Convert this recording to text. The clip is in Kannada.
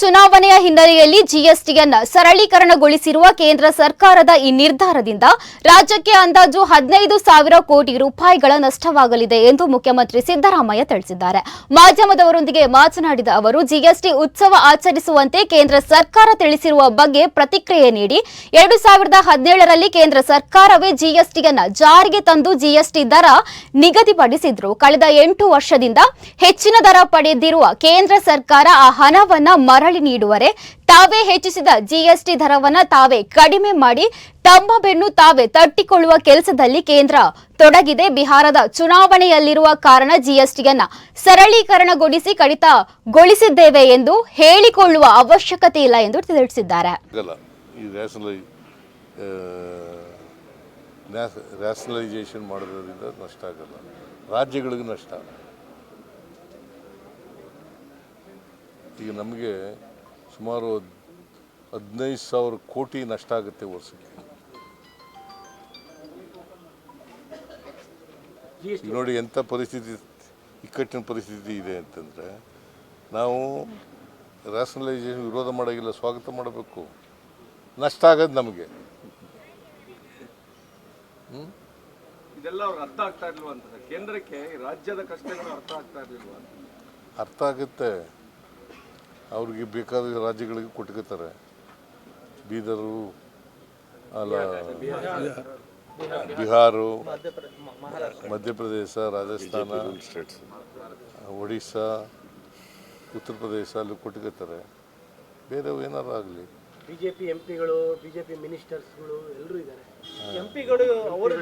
ಚುನಾವಣೆಯ ಹಿನ್ನೆಲೆಯಲ್ಲಿ ಜಿಎಸ್ಟಿಯನ್ನು ಸರಳೀಕರಣಗೊಳಿಸಿರುವ ಕೇಂದ್ರ ಸರ್ಕಾರದ ಈ ನಿರ್ಧಾರದಿಂದ ರಾಜ್ಯಕ್ಕೆ ಅಂದಾಜು ಹದಿನೈದು ಸಾವಿರ ಕೋಟಿ ರೂಪಾಯಿಗಳ ನಷ್ಟವಾಗಲಿದೆ ಎಂದು ಮುಖ್ಯಮಂತ್ರಿ ಸಿದ್ದರಾಮಯ್ಯ ತಿಳಿಸಿದ್ದಾರೆ. ಮಾಧ್ಯಮದವರೊಂದಿಗೆ ಮಾತನಾಡಿದ ಅವರು, ಜಿಎಸ್ಟಿ ಉತ್ಸವ ಆಚರಿಸುವಂತೆ ಕೇಂದ್ರ ಸರ್ಕಾರ ತಿಳಿಸಿರುವ ಬಗ್ಗೆ ಪ್ರತಿಕ್ರಿಯೆ ನೀಡಿ ಎರಡು ಸಾವಿರದ ಹದಿನೇಳರಲ್ಲಿ ಕೇಂದ್ರ ಸರ್ಕಾರವೇ ಜಿಎಸ್ಟಿಯನ್ನು ಜಾರಿಗೆ ತಂದು ಜಿಎಸ್ಟಿ ದರ ನಿಗದಿಪಡಿಸಿದ್ರು. ಕಳೆದ ಎಂಟು ವರ್ಷದಿಂದ ಹೆಚ್ಚಿನ ದರ ಪಡೆದಿರುವ ಕೇಂದ್ರ ಸರ್ಕಾರ ಆ ಹಣವನ್ನ ಮರಳಿ ನೀಡುವರೆ, ತಾವೇ ಹೆಚ್ಚಿಸಿದ ಜಿಎಸ್ಟಿ ದರವನ್ನು ತಾವೇ ಕಡಿಮೆ ಮಾಡಿ ತಮ್ಮ ಬೆನ್ನು ತಾವೇ ತಟ್ಟಿಕೊಳ್ಳುವ ಕೆಲಸದಲ್ಲಿ ಕೇಂದ್ರ ತೊಡಗಿದೆ. ಬಿಹಾರದ ಚುನಾವಣೆಯಲ್ಲಿರುವ ಕಾರಣ ಜಿಎಸ್ಟಿಯನ್ನ ಸರಳೀಕರಣಗೊಳಿಸಿ ಕಡಿತಗೊಳಿಸಿದ್ದೇವೆ ಎಂದು ಹೇಳಿಕೊಳ್ಳುವ ಅವಶ್ಯಕತೆ ಇಲ್ಲ ಎಂದು ತಿಳಿಸಿದ್ದಾರೆ. ರ್ಯಾಷನಲೈಸೇಷನ್ ಮಾಡೋದ್ರಿಂದ ನಷ್ಟ ಆಗಲ್ಲ. ರಾಜ್ಯಗಳಿಗೂ ನಷ್ಟ ಈಗ ನಮಗೆ ಸುಮಾರು ಹದ್- ಹದಿನೈದು ಸಾವಿರ ಕೋಟಿ ನಷ್ಟ ಆಗುತ್ತೆ ವರ್ಷಕ್ಕೆ. ಈಗ ನೋಡಿ ಎಂಥ ಪರಿಸ್ಥಿತಿ ಇಕ್ಕಟ್ಟಿನ ಪರಿಸ್ಥಿತಿ ಇದೆ ಅಂತಂದರೆ ನಾವು ರ್ಯಾಷನಲೈಸೇಷನ್ ವಿರೋಧ ಮಾಡೋಂಗಿಲ್ಲ ಸ್ವಾಗತ ಮಾಡಬೇಕು. ನಷ್ಟ ಆಗೋದು ನಮಗೆ. ಇದೆಲ್ಲ ಅವ್ರಿಗೆ ಅರ್ಥ ಆಗ್ತಾ ಇಲ್ವಾ ಅಂತ ಕೇಂದ್ರಕ್ಕೆ ರಾಜ್ಯದ ಕಷ್ಟಗಳು ಅರ್ಥ ಆಗ್ತಾ ಇರ್ಲಿಲ್ವ ಅರ್ಥ ಆಗುತ್ತೆ. ಅವ್ರಿಗೆ ಬೇಕಾದ ರಾಜ್ಯಗಳಿಗೆ ಕೊಟ್ಕೋತಾರೆ. ಬೀದರು ಅಲ್ಲ ಬಿಹಾರು ಮಧ್ಯಪ್ರದೇಶ ರಾಜಸ್ಥಾನ ಒಡಿಸ್ಸಾ ಉತ್ತರ ಪ್ರದೇಶ ಅಲ್ಲಿ ಕೊಟ್ಕೋತಾರೆ. ಬೇರೆ ಏನಾರು ಆಗಲಿ. ಬಿಜೆಪಿ ಎಂಪಿಗಳು ಬಿಜೆಪಿ ಮಿನಿಸ್ಟರ್ಸ್ಗಳು ಎಲ್ಲರೂ ಇದ್ದಾರೆ. ಎಂಪಿಗಳು ಅವರು